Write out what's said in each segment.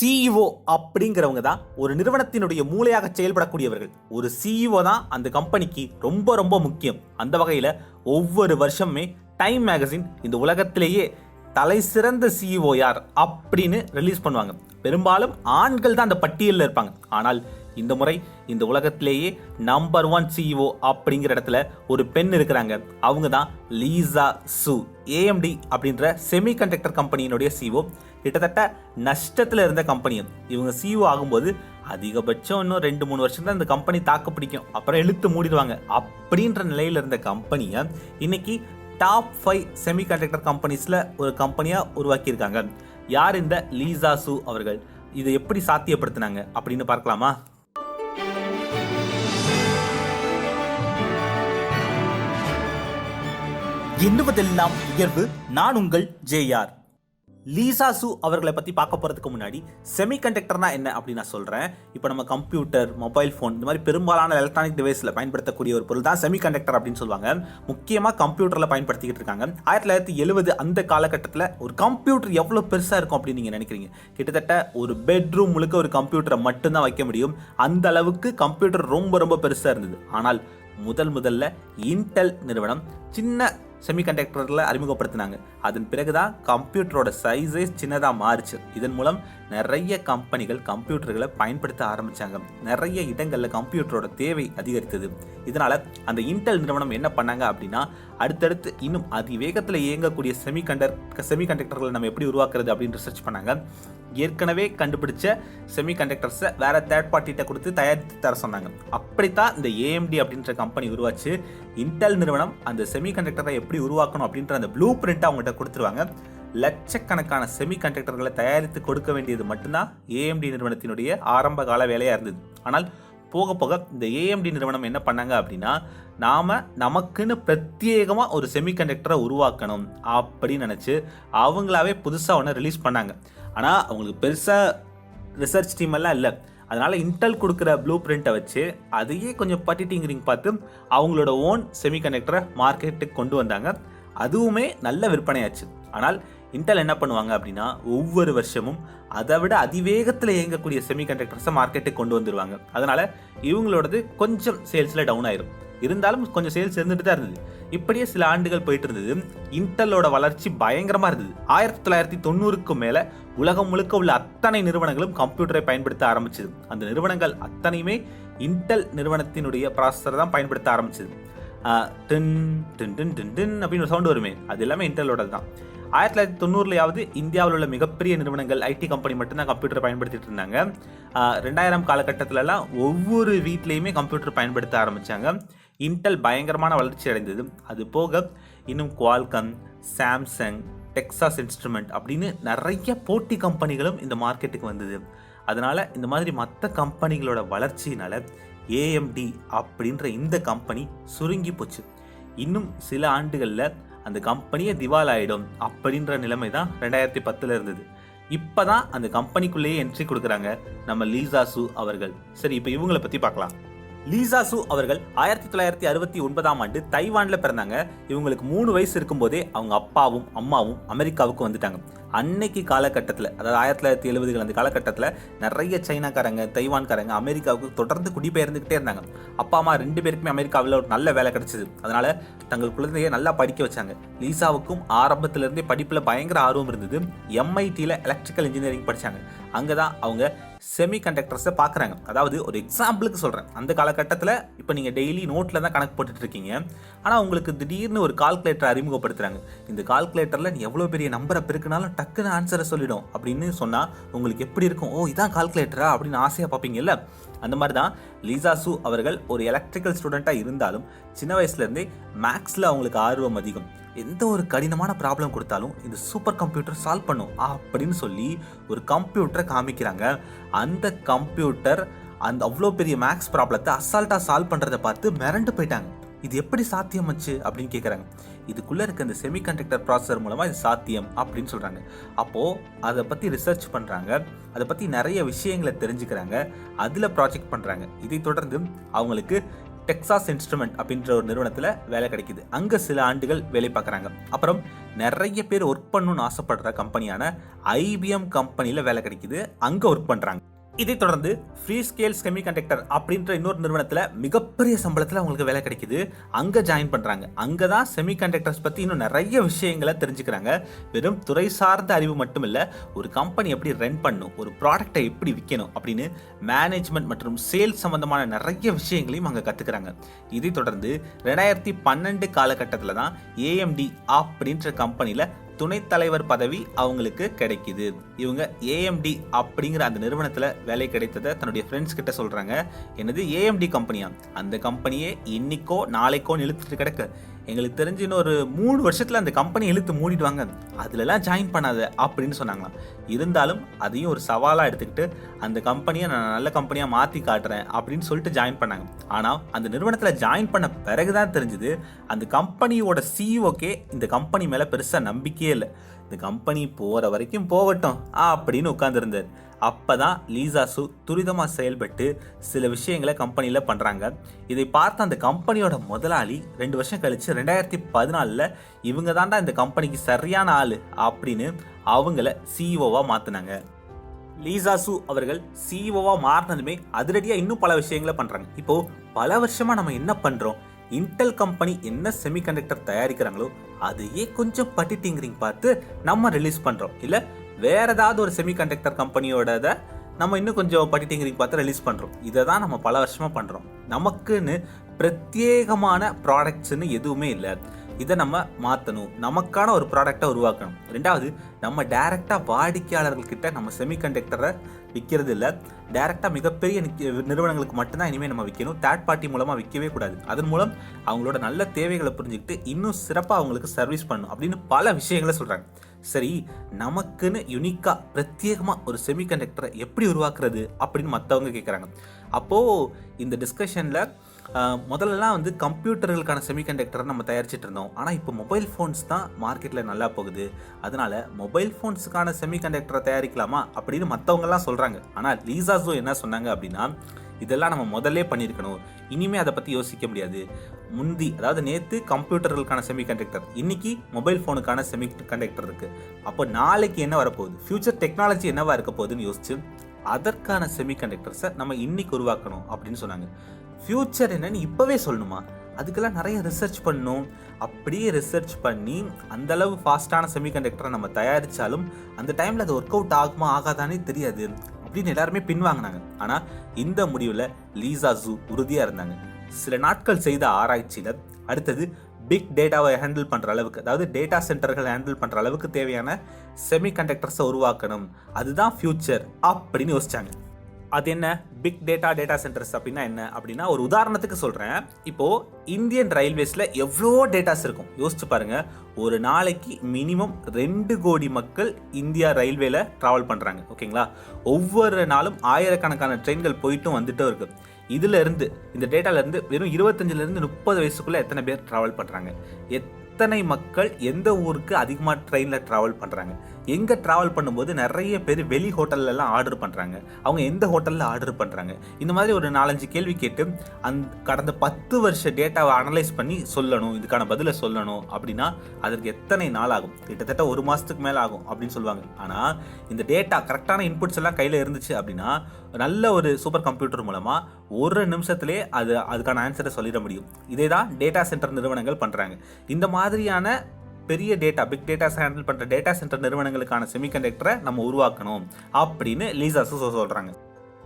CEO அப்படிங்கிறவங்க தான் ஒரு நிறுவனத்தினுடைய மூளையாக செயல்படக்கூடியவர்கள். ஒரு சிஇஓ தான் அந்த கம்பெனிக்கு ரொம்ப ரொம்ப முக்கியம். அந்த வகையில் ஒவ்வொரு வருஷமுமே டைம் மேகசின் இந்த உலகத்திலேயே தலை சிறந்த சிஇஓ யார் அப்படின்னு ரிலீஸ் பண்ணுவாங்க. பெரும்பாலும் ஆண்கள் தான் அந்த பட்டியலில் இருப்பாங்க. ஆனால் இந்த முறை இந்த உலகத்திலேயே நம்பர் ஒன் சிஇஓ அப்படிங்கிற இடத்துல ஒரு பெண் இருக்கிறாங்க. அவங்க தான் லீசா சு. ஏஎம்டி அப்படின்ற செமி கண்டக்டர் கம்பெனியினுடைய சிஓ கிட்டத்தட்ட நஷ்டத்தில் இருந்த கம்பெனி இவங்க சிஓ ஆகும்போது அதிகபட்சம் இன்னும் ரெண்டு மூணு வருஷம் தான் இந்த கம்பெனி தாக்கு பிடிக்கும். அப்புறம் இழுத்து மூடிடுவாங்க. அப்படின்ற நிலையில் இருந்த கம்பெனியை இன்னைக்கு டாப் ஃபைவ் செமி கண்டக்டர் கம்பெனிஸில் ஒரு கம்பெனியாக உருவாக்கியிருக்காங்க. யார் இந்த லீசா சு அவர்கள்? இதை எப்படி சாத்தியப்படுத்தினாங்க? அப்படின்னு பார்க்கலாமா? எண்ணுவதெல்லாம் உயர்வு நான் உங்கள் ஜேஆர் லீசா சு அவர்களை பற்றி பார்க்க போகிறதுக்கு முன்னாடி செமிகண்டக்டர்னா என்ன அப்படின்னு நான் சொல்கிறேன் இப்போ நம்ம கம்ப்யூட்டர் மொபைல் ஃபோன் இந்த மாதிரி பெரும்பாலான எலக்ட்ரானிக் டிவைஸில் பயன்படுத்தக்கூடிய ஒரு பொருள் தான் செமிகண்டக்டர் அப்படின்னு சொல்லுவாங்க. முக்கியமாக கம்ப்யூட்டரில் பயன்படுத்திக்கிட்டு இருக்காங்க. ஆயிரத்தி தொள்ளாயிரத்தி எழுபது அந்த காலகட்டத்தில் ஒரு கம்ப்யூட்டர் எவ்வளோ பெருசாக இருக்கும் அப்படின்னு நீங்கள் நினைக்கிறீங்க? கிட்டத்தட்ட ஒரு பெட்ரூம் முழுக்க ஒரு கம்ப்யூட்டரை மட்டும்தான் வைக்க முடியும். அந்த அளவுக்கு கம்ப்யூட்டர் ரொம்ப ரொம்ப பெருசாக இருந்தது. ஆனால் முதல் முதல்ல இன்டெல் நிறுவனம் சின்ன செமிகண்டக்டரில் அறிமுகப்படுத்தினாங்க. அதன் பிறகு தான் கம்ப்யூட்டரோட சைஸே சின்னதாக மாறுச்சு. இதன் மூலம் நிறைய கம்பெனிகள் கம்ப்யூட்டர்களை பயன்படுத்த ஆரம்பித்தாங்க நிறைய இடங்களில் கம்ப்யூட்டரோட தேவை அதிகரித்தது. இதனால் அந்த இன்டெல் நிறுவனம் என்ன பண்ணாங்க அப்படின்னா அடுத்தடுத்து இன்னும் அதிவேகத்தில் இயங்கக்கூடிய செமிகண்டர் செமிகண்டக்டர்களை நம்ம எப்படி உருவாக்குறது அப்படின்னு ரிசர்ச் பண்ணாங்க. ஏற்கனவே கண்டுபிடிச்ச செமிகண்டக்டர்ஸை வேற தேர்ட் பார்ட்டிகிட்ட கொடுத்து தயாரித்து தர சொன்னாங்க. அப்படித்தான் இந்த ஏஎம்டி அப்படின்ற கம்பெனி உருவாச்சு. இன்டெல் நிறுவனம் அந்த செமிகண்டக்டரை எப்படி உருவாக்கணும் அப்படின்ற அந்த ப்ளூ பிரிண்ட்டை அவங்ககிட்ட கொடுத்துருவாங்க. லட்சக்கணக்கான செமிகண்டக்டர்களை தயாரித்து கொடுக்க வேண்டியது மட்டும்தான் ஏஎம்டி நிறுவனத்தினுடைய ஆரம்ப கால வேலையாக இருந்தது. ஆனால் போக போக இந்த ஏஎம்டி நிறுவனம் என்ன பண்ணாங்க அப்படின்னா நாம் நமக்குன்னு பிரத்யேகமாக ஒரு செமிகண்டக்டரை உருவாக்கணும் அப்படின்னு நினச்சி அவங்களாவே புதுசாக ஒன்று ரிலீஸ் பண்ணாங்க. ஆனால் அவங்களுக்கு பெருசாக ரிசர்ச் டீம் எல்லாம் இல்லை. அதனால் இன்டெல் கொடுக்குற ப்ளூ பிரிண்ட்டை வச்சு அதையே கொஞ்சம் பட்டிட்டிங்கிறீங்க பார்த்து அவங்களோட ஓன் செமிகண்டக்டரை மார்க்கெட்டுக்கு கொண்டு வந்தாங்க. அதுவுமே நல்ல விற்பனையாச்சு. ஆனால் இன்டெல் என்ன பண்ணுவாங்க அப்படின்னா ஒவ்வொரு வருஷமும் அதை விட அதிவேகத்தில் இயங்கக்கூடிய செமிகண்டக்டர்ஸை மார்க்கெட்டுக்கு கொண்டு வந்துடுவாங்க அதனால் இவங்களோடது கொஞ்சம் சேல்ஸில் டவுன் ஆயிரும். இருந்தாலும் கொஞ்சம் சேல்ஸ் இருந்துட்டு தான் இருந்தது. இப்படியே சில ஆண்டுகள் போயிட்டு இருந்தது. இன்டலோட வளர்ச்சி பயங்கரமாக இருந்தது. ஆயிரத்தி தொள்ளாயிரத்தி தொண்ணூறுக்கு மேலே உலகம் முழுக்க உள்ள அத்தனை நிறுவனங்களும் கம்ப்யூட்டரை பயன்படுத்த ஆரம்பிச்சது. அந்த நிறுவனங்கள் அத்தனையுமே இன்டெல் நிறுவனத்தினுடைய ப்ராசஸர் தான் பயன்படுத்த ஆரம்பிச்சது. டின் டின் டின் டின் டின் அப்படின்னு ஒரு சவுண்ட் வருமே. அது எல்லாமே இன்டெல்லோட தான் ஆயிரத்தி தொள்ளாயிரத்தி தொண்ணூறுலையாவது இந்தியாவில் உள்ள மிகப்பெரிய நிறுவனங்கள் ஐடி கம்பெனி மட்டும்தான் கம்ப்யூட்டர் பயன்படுத்திட்டு இருந்தாங்க. ரெண்டாயிரம் காலகட்டத்திலலாம் ஒவ்வொரு வீட்லேயுமே கம்ப்யூட்டர் பயன்படுத்த ஆரம்பித்தாங்க இன்டெல் பயங்கரமான வளர்ச்சி அடைந்தது. அது போக இன்னும் குவால்கம் சாம்சங் டெக்ஸாஸ் இன்ஸ்ட்ருமெண்ட் அப்படின்னு நிறைய போட்டி கம்பெனிகளும் இந்த மார்க்கெட்டுக்கு வந்தது. அதனால் இந்த மாதிரி மற்ற கம்பெனிகளோட வளர்ச்சியினால் ஏஎம்டி அப்படின்ற இந்த கம்பெனி சுருங்கி போச்சு. இன்னும் சில ஆண்டுகளில் அந்த கம்பெனியே திவால் ஆகிடும் அப்படின்ற நிலைமை தான் ரெண்டாயிரத்தி பத்தில் இருந்தது. இப்போ தான் அந்த கம்பெனிக்குள்ளேயே என்ட்ரி கொடுக்குறாங்க நம்ம லீசா சு அவர்கள். சரி இப்போ இவங்களை பற்றி பார்க்கலாம். லீசா சு அவர்கள் ஆயிரத்தி தொள்ளாயிரத்தி அறுபத்தி ஒன்பதாம் ஆண்டு தைவானில் பிறந்தாங்க. இவங்களுக்கு மூணு வயசு இருக்கும்போதே அவங்க அப்பாவும் அம்மாவும் அமெரிக்காவுக்கு வந்துட்டாங்க. அன்னைக்கு காலகட்டத்தில் அதாவது ஆயிரத்தி தொள்ளாயிரத்தி எழுபதுகள் அந்த காலகட்டத்தில் நிறைய சைனாக்காரங்க தைவான்காரங்க அமெரிக்காவுக்கு தொடர்ந்து குடிபெயர்ந்துக்கிட்டே இருந்தாங்க. அப்பா அம்மா ரெண்டு பேருக்குமே அமெரிக்காவில் ஒரு நல்ல வேலை கிடைச்சிது. அதனால தங்கள் குழந்தைய நல்லா படிக்க வச்சாங்க. லீசாவுக்கும் ஆரம்பத்திலிருந்தே படிப்பில் பயங்கர ஆர்வம் இருந்தது. எம்ஐடியில் எலக்ட்ரிக்கல் இன்ஜினியரிங் படித்தாங்க அங்கே தான் அவங்க செமி கண்டக்டர்ஸை பார்க்குறாங்க. அதாவது ஒரு எக்ஸாம்பிளுக்கு சொல்கிறேன் அந்த காலகட்டத்தில் இப்போ நீங்கள் டெய்லி நோட்டில் தான் கணக்கு போட்டுட்டு இருக்கீங்க ஆனால் உங்களுக்கு திடீர்னு ஒரு கால்குலேட்டர் அறிமுகப்படுத்துகிறாங்க இந்த கால்குலேட்டரில் எவ்வளோ பெரிய நம்பரை பெருக்கினாலும் டக்குன்னு ஆன்சரை சொல்லிடும். அப்படின்னு சொன்னால் உங்களுக்கு எப்படி இருக்கும்? ஓ இதான் கால்குலேட்டரா அப்படின்னு ஆசையாக பார்ப்பீங்கல்ல? அந்த மாதிரி தான் லீசா சு அவர்கள் ஒரு எலக்ட்ரிக்கல் ஸ்டூடெண்ட்டாக இருந்தாலும் சின்ன வயசுலேருந்தே மேக்ஸில் அவங்களுக்கு ஆர்வம் அதிகம். எந்த ஒரு கடினமான ப்ராப்ளம் கொடுத்தாலும் இந்த சூப்பர் கம்ப்யூட்டர் சால்வ் பண்ணும் அப்படின்னு சொல்லி ஒரு கம்ப்யூட்டரை காமிக்கிறாங்க. அந்த கம்ப்யூட்டர் அந்த அவ்வளோ பெரிய மேக்ஸ் ப்ராப்ளத்தை அசால்ட்டாக சால்வ் பண்ணுறதை பார்த்து மிரண்டு போயிட்டாங்க. இது எப்படி சாத்தியமாச்சு அப்படின்னு கேட்குறாங்க இதுக்குள்ளே இருக்க இந்த செமிகண்டக்டர் ப்ராசஸர் மூலமாக இது சாத்தியம் அப்படின்னு சொல்கிறாங்க அப்போது அதை பற்றி ரிசர்ச் பண்ணுறாங்க அதை பற்றி நிறைய விஷயங்களை தெரிஞ்சுக்கிறாங்க. அதில் ப்ராஜெக்ட் பண்ணுறாங்க இதை தொடர்ந்து அவங்களுக்கு டெக்சாஸ் இன்ஸ்ட்ருமெண்ட் அப்படின்ற ஒரு நிறுவனத்தில் வேலை கிடைக்குது. அங்கே சில ஆண்டுகள் வேலை பார்க்குறாங்க. அப்புறம் நிறைய பேர் ஒர்க் பண்ணணும்னு ஆசைப்படுற கம்பெனியான ஐபிஎம் கம்பெனியில் வேலை கிடைக்குது. அங்கே ஒர்க் பண்ணுறாங்க இதைத் தொடர்ந்து ஃப்ரீ ஸ்கேல் செமிகண்டக்டர் அப்படின்ற இன்னொரு நிறுவனத்தில் மிகப்பெரிய சம்பளத்தில் அவங்களுக்கு வேலை கிடைக்குது. அங்கே ஜாயின் பண்ணுறாங்க அங்கே தான் செமிகண்டக்டர்ஸ் பற்றி இன்னும் நிறைய விஷயங்களை தெரிஞ்சுக்கிறாங்க. வெறும் துறை சார்ந்த அறிவு மட்டும் இல்லை ஒரு கம்பெனி எப்படி ரன் பண்ணும் ஒரு ப்ராடக்டை எப்படி விற்கணும் அப்படின்னு மேனேஜ்மெண்ட் மற்றும் சேல்ஸ் சம்பந்தமான நிறைய விஷயங்களையும் அங்கே கற்றுக்கிறாங்க இதைத் தொடர்ந்து ரெண்டாயிரத்தி பன்னெண்டு காலகட்டத்தில் தான் ஏஎம்டி அப்படின்ற கம்பெனியில் துணைத் தலைவர் பதவி அவங்களுக்கு கிடைக்குது. இவங்க ஏஎம்டி அப்படிங்கிற அந்த நிறுவனத்தில் வேலை கிடைத்ததை தன்னுடைய ஃப்ரெண்ட்ஸ் கிட்ட சொல்கிறாங்க என்னது ஏஎம்டி கம்பெனியா அந்த கம்பெனியே இன்னிக்கோ நாளைக்கோ இழுத்துட்டு கிடக்கு. எங்களுக்கு தெரிஞ்சு இன்னொரு மூணு வருஷத்தில் அந்த கம்பெனி இழுத்து மூடிடுவாங்க அதுலலாம் ஜாயின் பண்ணாத அப்படின்னு சொன்னாங்களாம். இருந்தாலும் அதையும் ஒரு சவாலாக எடுத்துக்கிட்டு அந்த கம்பெனியை நான் நல்ல கம்பெனியாக மாற்றி காட்டுறேன் அப்படின்னு சொல்லிட்டு ஜாயின் பண்ணாங்க. ஆனால் அந்த நிறுவனத்தில் ஜாயின் பண்ண பிறகு தான் தெரிஞ்சுது அந்த கம்பெனியோட சிஇஓக்கே இந்த கம்பெனி மேலே பெருசாக நம்பிக்கையே இல்லை. இந்த கம்பெனி போகிற வரைக்கும் போகட்டும் அப்படின்னு உட்காந்துருந்தார் அப்போ தான் லீசாசு துரிதமாக செயல்பட்டு சில விஷயங்களை கம்பெனியில் பண்ணுறாங்க இதை பார்த்த அந்த கம்பெனியோட முதலாளி ரெண்டு வருஷம் கழித்து ரெண்டாயிரத்தி பதினாலில் இவங்க தாண்டா இந்த கம்பெனிக்கு சரியான ஆள் அப்படின்னு அவங்கள சிஇஓவாக மாற்றினாங்க லீசாசு அவர்கள் சிஇஓவாக மாறினதுமே அதிரடியாக இன்னும் பல விஷயங்களை பண்ணுறாங்க இப்போ பல வருஷமாக நம்ம என்ன பண்ணுறோம் இன்டெல் கம்பெனி என்ன செமிகண்டக்டர் தயாரிக்கிறாங்களோ அதையே கொஞ்சம் பட்டி பார்த்து நம்ம ரிலீஸ் பண்ணுறோம் இல்லை வேறு ஏதாவது ஒரு செமிகண்டக்டர் கம்பெனியோட நம்ம இன்னும் கொஞ்சம் பட்டிட்டிங்கிறீங்க பார்த்து ரிலீஸ் பண்ணுறோம் இதை தான் நம்ம பல வருஷமாக பண்ணுறோம் நமக்குன்னு பிரத்யேகமான ப்ராடக்ட்ஸ்னு எதுவுமே இல்லை. இதை நம்ம மாற்றணும் நமக்கான ஒரு ப்ராடக்டை உருவாக்கணும். ரெண்டாவது நம்ம டைரெக்டாக வாடிக்கையாளர்கள்கிட்ட நம்ம செமிகண்டக்டரை விற்கிறது இல்லை டேரெக்டாக மிகப்பெரிய நிறுவனங்களுக்கு மட்டும்தான் இனிமேல் நம்ம விற்கணும் தேர்ட் பார்ட்டி மூலமாக விற்கவே கூடாது. அதன் மூலம் அவங்களோட நல்ல தேவைகளை புரிஞ்சுக்கிட்டு இன்னும் சிறப்பாக அவங்களுக்கு சர்வீஸ் பண்ணணும் அப்படின்னு பல விஷயங்களை சொல்கிறாங்க சரி நமக்குன்னு யுனிக்காக பிரத்யேகமாக ஒரு செமிகண்டக்டரை எப்படி உருவாக்குறது அப்படின்னு மற்றவங்க கேட்குறாங்க அப்போது இந்த டிஸ்கஷனில் முதல்லலாம் வந்து கம்ப்யூட்டர்களுக்கான செமிகண்டக்டரை நம்ம தயாரிச்சிட்டு இருந்தோம் ஆனால் இப்போ மொபைல் ஃபோன்ஸ் தான் மார்க்கெட்டில் நல்லா போகுது. அதனால மொபைல் ஃபோன்ஸுக்கான செமிகண்டக்டரை தயாரிக்கலாமா அப்படின்னு மற்றவங்கலாம் சொல்கிறாங்க ஆனால் லீசாஸோ என்ன சொன்னாங்க அப்படின்னா இதெல்லாம் நம்ம முதல்லே பண்ணியிருக்கணும். இனிமேல் அதை பற்றி யோசிக்க முடியாது. முந்தி அதாவது நேற்று கம்ப்யூட்டர்களுக்கான செமிகண்டக்டர் இன்றைக்கி மொபைல் ஃபோனுக்கான செமி கண்டக்டர் இருக்குது அப்போ நாளைக்கு என்ன வரப்போகுது? ஃப்யூச்சர் டெக்னாலஜி என்னவா இருக்க போகுதுன்னு யோசிச்சு அதற்கான செமிகண்டக்டர்ஸை நம்ம இன்னைக்கு உருவாக்கணும் அப்படின்னு சொன்னாங்க. ஃப்யூச்சர் என்னன்னு இப்போவே சொல்லணுமா? அதுக்கெல்லாம் நிறைய ரிசர்ச் பண்ணணும். அப்படியே ரிசர்ச் பண்ணி அந்தளவு ஃபாஸ்ட்டான செமிகண்டக்டரை நம்ம தயாரித்தாலும் அந்த டைமில் அது ஒர்க் அவுட் ஆகுமா ஆகாதானே தெரியாது. அப்படின்னு எல்லாருமே பின்வாங்கினாங்க ஆனால் இந்த முடிவில் லீசா ஜூ உறுதியாக இருந்தாங்க. சில நாட்கள் செய்த ஆராய்ச்சியில் அடுத்தது பிக் டேட்டாவை ஹேண்டில் பண்ணுற அளவுக்கு அதாவது டேட்டா சென்டர்கள் ஹேண்டில் பண்ணுற அளவுக்கு தேவையான செமிகண்டக்டர்ஸை உருவாக்கணும். அதுதான் ஃப்யூச்சர் அப்படின்னு யோசிச்சாங்க. அது என்ன? பிக் டேட்டா டேட்டா சென்டர்ஸ் அப்படின்னா என்ன? அப்படின்னா ஒரு உதாரணத்துக்கு சொல்கிறேன் இப்போது இந்தியன் ரயில்வேஸில் எவ்வளோ டேட்டாஸ் இருக்கும்? யோசிச்சு பாருங்கள் ஒரு நாளைக்கு மினிமம் ரெண்டு கோடி மக்கள் இந்தியா ரயில்வேல ட்ராவல் பண்ணுறாங்க ஓகேங்களா? ஒவ்வொரு நாளும் ஆயிரக்கணக்கான ட்ரெயின்கள் போயிட்டும் வந்துட்டும் இருக்குது இதுலேருந்து இந்த டேட்டாலேருந்து வெறும் இருபத்தஞ்சிலேருந்து முப்பது வயசுக்குள்ளே எத்தனை பேர் ட்ராவல் பண்ணுறாங்க எத்தனை மக்கள் எந்த ஊருக்கு அதிகமாக ட்ரெயினில் ட்ராவல் பண்ணுறாங்க எங்கே ட்ராவல் பண்ணும்போது நிறைய பேர் வெளி ஹோட்டல்லலாம் ஆர்டர் பண்ணுறாங்க அவங்க எந்த ஹோட்டலில் ஆர்டர் பண்ணுறாங்க இந்த மாதிரி ஒரு நாலஞ்சு கேள்வி கேட்டு அந் கடந்த பத்து வருஷ டேட்டாவை அனலைஸ் பண்ணி சொல்லணும் இதுக்கான பதிலை சொல்லணும் அப்படின்னா அதற்கு எத்தனை நாள் ஆகும்? கிட்டத்தட்ட ஒரு மாதத்துக்கு மேலே ஆகும் அப்படின்னு சொல்லுவாங்க. ஆனால் இந்த டேட்டா கரெக்டான இன்புட்ஸ் எல்லாம் கையில் இருந்துச்சு அப்படின்னா நல்ல ஒரு சூப்பர் கம்ப்யூட்டர் மூலமாக ஒரு நிமிஷத்திலே அது அதுக்கான ஆன்சரை சொல்லிட முடியும். இதே தான் டேட்டா சென்டர் நிறுவனங்கள் பண்ணுறாங்க இந்த மாதிரியான பெரிய டேட்டா பிக் டேட்டாஸ் ஹேண்டில் பண்ணுற டேட்டா சென்டர் நிறுவனங்களுக்கான செமிகண்டக்டரை நம்ம உருவாக்கணும் அப்படின்னு லீசாஸு சொல்கிறாங்க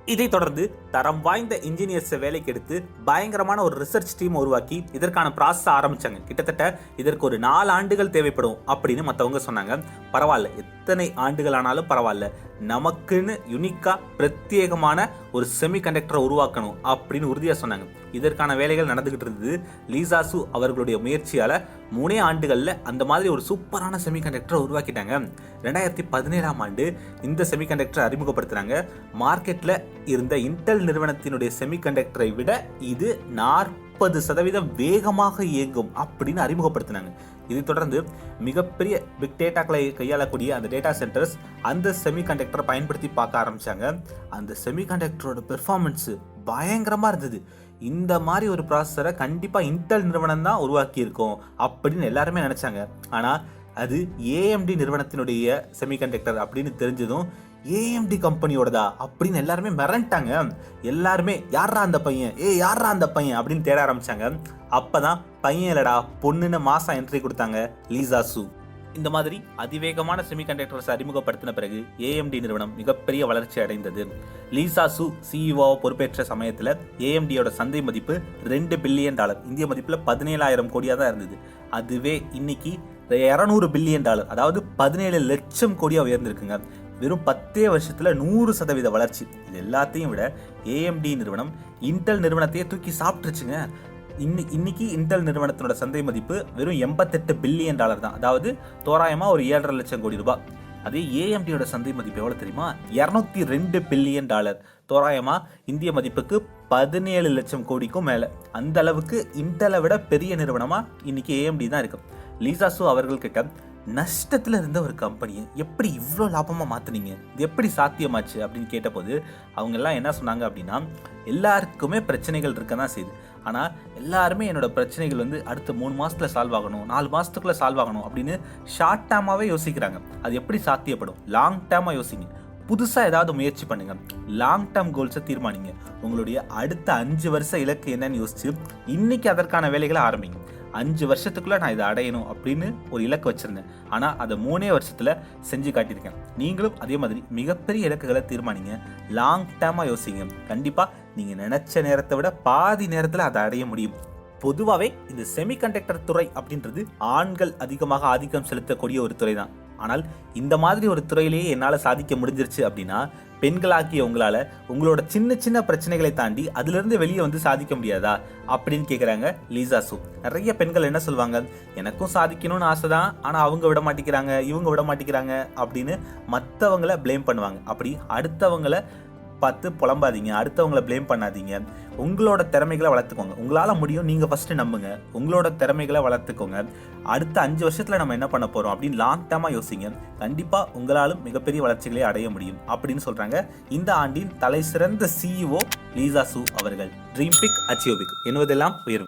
இதைத் தொடர்ந்து தரம் வாய்ந்த இன்ஜினியர்ஸை வேலைக்கு எடுத்து பயங்கரமான ஒரு ரிசர்ச் டீம் உருவாக்கி இதற்கான ப்ராசஸ் ஆரம்பித்தாங்க கிட்டத்தட்ட இதற்கு ஒரு நாலு ஆண்டுகள் தேவைப்படும் அப்படின்னு மற்றவங்க சொன்னாங்க. பரவாயில்ல எத்தனை ஆண்டுகள் ஆனாலும் பரவாயில்ல. நமக்குன்னு யுனிக்காக பிரத்யேகமான ஒரு செமிகண்டக்டரை உருவாக்கணும் அப்படின்னு உறுதியாக சொன்னாங்க. இதற்கான வேலைகள் நடந்துக்கிட்டு இருந்தது. லீசாசு அவர்களுடைய முயற்சியால் மூணே ஆண்டுகளில் அந்த மாதிரி ஒரு சூப்பரான செமிகண்டக்டரை உருவாக்கிட்டாங்க. ரெண்டாயிரத்தி பதினேழாம் ஆண்டு இந்த செமிகண்டக்டரை அறிமுகப்படுத்துகிறாங்க மார்க்கெட்டில் இருந்த இன்டெல் நிறுவனத்தினுடைய செமிகண்டக்டரை விட இது நாற்பது முப்பது சதவீதம் வேகமாக இயங்கும் அப்படின்னு அறிமுகப்படுத்தினாங்க. இதை தொடர்ந்து மிகப்பெரிய பிக் டேட்டாக்களை கையாளக்கூடிய அந்த டேட்டா சென்டர்ஸ் அந்த செமிகண்டக்டரை பயன்படுத்தி பார்க்க ஆரம்பித்தாங்க அந்த செமிகண்டக்டரோட பெர்ஃபார்மன்ஸு பயங்கரமாக இருந்தது. இந்த மாதிரி ஒரு ப்ராசஸரை கண்டிப்பாக இன்டெல் நிறுவனம் தான் உருவாக்கியிருக்கோம் அப்படின்னு எல்லாருமே நினச்சாங்க. ஆனால் அது ஏஎம்டி நிறுவனத்தினுடைய செமிகண்டக்டர் அப்படின்னு தெரிஞ்சதும் ஏஎம்டி கம்பெனியோடதா அப்படின்னு எல்லாருமே மிரண்டாங்க. எல்லாருமே யாரா அந்த பையன்? ஏ யாரா அந்த பையன்? அப்படின்னு தேட ஆரம்பிச்சாங்க. அப்பதான் பையன் இல்லடா பொண்ணுன்னு மாசம் என்ட்ரி கொடுத்தாங்க லீசா சூ. இந்த மாதிரி அதிவேகமான செமிகண்டக்டர்ஸ் அறிமுகப்படுத்தின பிறகு ஏஎம்டி நிறுவனம் மிகப்பெரிய வளர்ச்சி அடைந்தது. லீசா சு சிஇஓ பொறுப்பேற்ற சமயத்தில் ஏஎம்டியோட சந்தை மதிப்பு ரெண்டு பில்லியன் டாலர். இந்திய மதிப்பில் பதினேழாயிரம் கோடியாக தான் இருந்தது. அதுவே இன்னைக்கு இரநூறு பில்லியன் டாலர். அதாவது பதினேழு லட்சம் கோடியாக உயர்ந்திருக்குங்க. வெறும் பத்தே வருஷத்தில் நூறு சதவீத வளர்ச்சி. இது எல்லாத்தையும் விட ஏஎம்டி நிறுவனம் இன்டெல் நிறுவனத்தையே தூக்கி சாப்பிட்டுருச்சுங்க. இன்னி இன்னைக்கு இன்டெல் நிறுவனத்தினோட சந்தை மதிப்பு வெறும் எண்பத்தெட்டு பில்லியன் டாலர் தான். அதாவது தோராயமாக ஒரு ஏழரை லட்சம் கோடி ரூபாய். அதே ஏஎம்டியோட சந்தை மதிப்பு எவ்வளோ தெரியுமா? இரநூத்தி ரெண்டு பில்லியன் டாலர். தோராயமாக இந்திய மதிப்புக்கு பதினேழு லட்சம் கோடிக்கும் மேலே. அந்த அளவுக்கு இன்டெலை விட பெரிய நிறுவனமா இன்னைக்கு ஏஎம்டி தான் இருக்கு. லீசாசு அவர்கள்கிட்ட நஷ்டத்தில் இருந்த ஒரு கம்பெனியை எப்படி இவ்வளோ லாபமாக மாற்றுனீங்க இது எப்படி சாத்தியமாச்சு? அப்படின்னு கேட்டபோது அவங்க எல்லாம் என்ன சொன்னாங்க அப்படின்னா எல்லாருக்குமே பிரச்சனைகள் இருக்க தான் செய்யுது ஆனால் எல்லாருமே என்னோட பிரச்சனைகள் வந்து அடுத்த மூணு மாதத்தில் சால்வ் ஆகணும் நாலு மாதத்துக்குள்ளே சால்வ் ஆகணும் அப்படின்னு ஷார்ட் டேர்மாகவே யோசிக்கிறாங்க. அது எப்படி சாத்தியப்படும்? லாங் டேர்மாக யோசிங்க. புதுசாக ஏதாவது முயற்சி பண்ணுங்க. லாங் டேர்ம் கோல்ஸை தீர்மானிங்க. உங்களுடைய அடுத்த அஞ்சு வருஷ இலக்கு என்னன்னு யோசிச்சு இன்னைக்கு அதற்கான வேலைகளை ஆரம்பிங்க. அஞ்சு வருஷத்துக்குள்ள நான் இதை அடையணும் அப்படின்னு ஒரு இலக்கு வச்சுருந்தேன். ஆனால் அதை மூணே வருஷத்தில் செஞ்சு காட்டியிருக்கேன். நீங்களும் அதே மாதிரி மிகப்பெரிய இலக்குகளை தீர்மானிங்க. லாங் டேர்மாக யோசிங்க. கண்டிப்பாக நீங்கள் நினச்ச நேரத்தை விட பாதி நேரத்தில் அதை அடைய முடியும். பொதுவாகவே இந்த செமிகண்டக்டர் துறை அப்படின்றது ஆண்கள் அதிகமாக ஆதிக்கம் செலுத்தக்கூடிய ஒரு துறை தான் ஆனால் இந்த மாதிரி ஒரு துறையிலேயே என்னால் சாதிக்க முடிஞ்சிருச்சு அப்படின்னா பெண்களாக்கிய உங்களால் உங்களோட சின்ன சின்ன பிரச்சனைகளை தாண்டி அதிலிருந்து வெளியே வந்து சாதிக்க முடியாதா அப்படின்னு கேட்குறாங்க லீசா சூ. நிறைய பெண்கள் என்ன சொல்லுவாங்க எனக்கும் சாதிக்கணும்னு ஆசை தான் ஆனால் அவங்க விட மாட்டேங்கிறாங்க இவங்க விட மாட்டேங்கிறாங்க அப்படின்னு மற்றவங்கள ப்ளேம் பண்ணுவாங்க. அப்படி அடுத்தவங்களை பார்த்து புலம்பாதீங்க. அடுத்தவங்கள ப்ளேம் பண்ணாதீங்க. உங்களோட திறமைகளை வளர்த்துக்கோங்க. உங்களால் முடியும் நீங்கள் ஃபஸ்ட்டு நம்புங்க. உங்களோட திறமைகளை வளர்த்துக்கோங்க. அடுத்த அஞ்சு வருஷத்தில் நம்ம என்ன பண்ண போகிறோம் அப்படின்னு லாங் டேர்மாக யோசிங்க. கண்டிப்பாக உங்களாலும் மிகப்பெரிய வளர்ச்சிகளை அடைய முடியும் அப்படின்னு சொல்கிறாங்க இந்த ஆண்டின் தலை சிறந்த சிஇஓ லீசா சு அவர்கள். ட்ரீம் பிக் அச்சியோ பிக் என்பதெல்லாம் உயர்வு.